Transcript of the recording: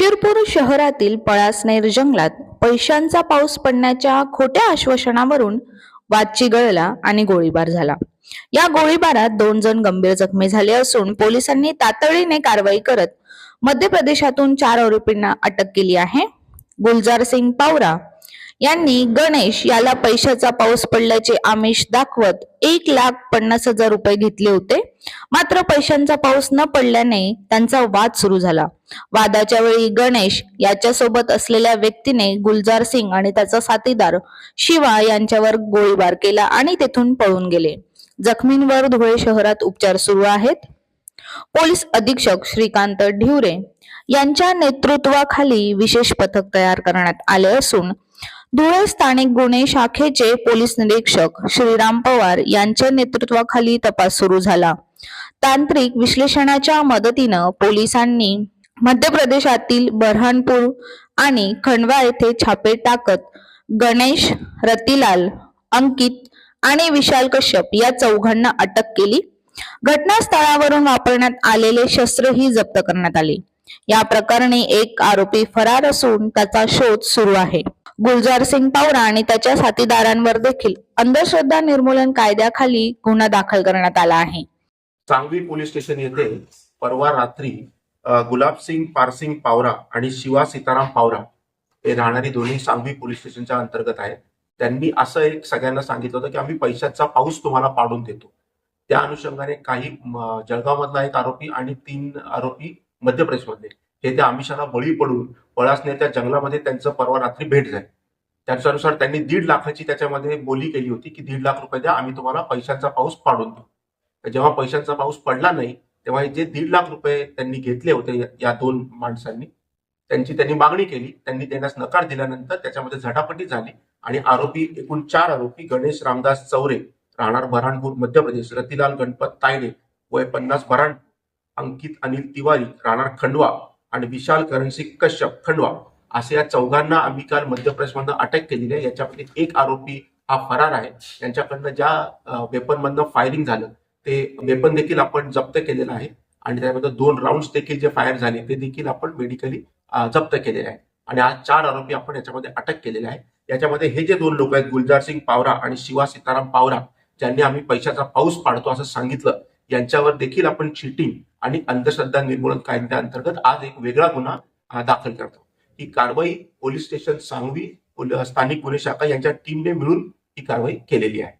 शिरपूर शहरातील पळासनेर जंगलात पैशांचा पाऊस पडण्याच्या खोट्या आश्वासनावरून वादची गळला आणि गोळीबार झाला. या गोळीबारात दोन जण गंभीर जखमी झाले असून पोलिसांनी तातडीने कारवाई करत मध्य प्रदेशातून चार आरोपींना अटक केली आहे. गुलजार सिंग पावरा यांनी गणेश याला पैशाचा पाऊस पडल्याचे आमिष दाखवत एक लाख पन्नास हजार रुपये घेतले होते. मात्र पैशांचा पाऊस न पडल्याने त्यांचा वाद सुरू झाला. वादाच्या वेळी गणेश याच्यासोबत असलेल्या व्यक्तीने गुलजार सिंग आणि त्याचा साथीदार शिवा यांच्यावर गोळीबार केला आणि तेथून पळून गेले. जखमींवर धुळे शहरात उपचार सुरू आहेत. पोलीस अधीक्षक श्रीकांत ढिवरे यांच्या नेतृत्वाखाली विशेष पथक तयार करण्यात आले असून धुळे स्थानिक गुन्हे शाखेचे पोलीस निरीक्षक श्रीराम पवार यांच्या नेतृत्वाखाली तपास सुरू झाला. तांत्रिक विश्लेषणाच्या मदतीनं पोलिसांनी मध्य प्रदेशातील बऱ्हाणपूर आणि खंडवा येथे छापे टाकत गणेश रतिलाल अंकित आणि विशाल कश्यप या चौघांना अटक केली. घटनास्थळावरून वापरण्यात आलेले शस्त्रही जप्त करण्यात आले. या प्रकरणी एक आरोपी फरार असून त्याचा शोध सुरू आहे. गुलजार सिंग पावरा आणि त्याच्या साथीदारांवर देखील अंधश्रद्धा निर्मूलन कायद्याखाली गुन्हा दाखल करण्यात आला आहे. सांगवी पोलीस स्टेशन येथे परवा रात्री गुलाब गुलाबसिंग पारसिंग पावरा आणि शिवा सीताराम पावरा हे राहणारी दोन्ही सांगवी पोलीस स्टेशनच्या अंतर्गत आहेत. त्यांनी असं एक सगळ्यांना सांगितलं होतं की आम्ही पैशाचा पाऊस तुम्हाला पाडून देतो. त्या अनुषंगाने काही जळगाव मधला एक आरोपी आणि तीन आरोपी मध्य प्रदेशमधले. हे त्या आमिषाला बळी पडून पळासने त्या जंगलामध्ये त्यांचं परवा रात्री भेट झाली. त्याच्यानुसार त्यांनी दीड लाखाची त्याच्यामध्ये बोली केली होती की दीड लाख रुपये द्या आम्ही तुम्हाला पैशांचा पाऊस पाडून देऊ. जेव्हा पैशांचा पाऊस पडला नाही तेव्हा हे जे दीड लाख रुपये त्यांनी घेतले होते या- दोन माणसांनी त्यांची त्यांनी मागणी केली त्यांनी देण्यास नकार दिल्यानंतर त्याच्यामध्ये झटापटी झाली आणि आरोपी एकूण चार आरोपी गणेश रामदास चौरे राहणार बऱ्हाणपूर मध्य प्रदेश रतिलाल गणपत तायडे वय पन्नास बऱ्हाण अंकित अनिल तिवारी राहणार खंडवा आणि विशाल करणसिंग कश्यप खंडवा असे या चौघांना आम्ही काल मध्य प्रदेशमधनं अटक केलेली आहे. याच्यापैकी एक आरोपी हा फरार आहे. यांच्याकडनं ज्या वेपनमधनं फायरिंग झालं ते वेपन देखील आपण जप्त केलेलं आहे. आणि त्यामध्ये दोन राऊंड देखील जे फायर झाले ते देखील आपण मेडिकली जप्त केलेले आहे. आणि आज चार आरोपी आपण याच्यामध्ये अटक केलेले आहे. याच्यामध्ये हे जे दोन लोक आहेत गुलजार सिंग पावरा आणि शिवा सीताराम पावरा ज्यांनी आम्ही पैशाचा पाऊस पाडतो असं सांगितलं यांच्यावर देखील आपण चिटिंग आणि अंधश्रद्धा निर्मूलन कायद्याअंतर्गत आज एक वेगळा गुन्हा दाखल करतो. ही कारवाई पोलीस स्टेशन सांगवी स्थानिक गुन्हे शाखा यांच्या टीमने मिळून ही कारवाई केलेली आहे.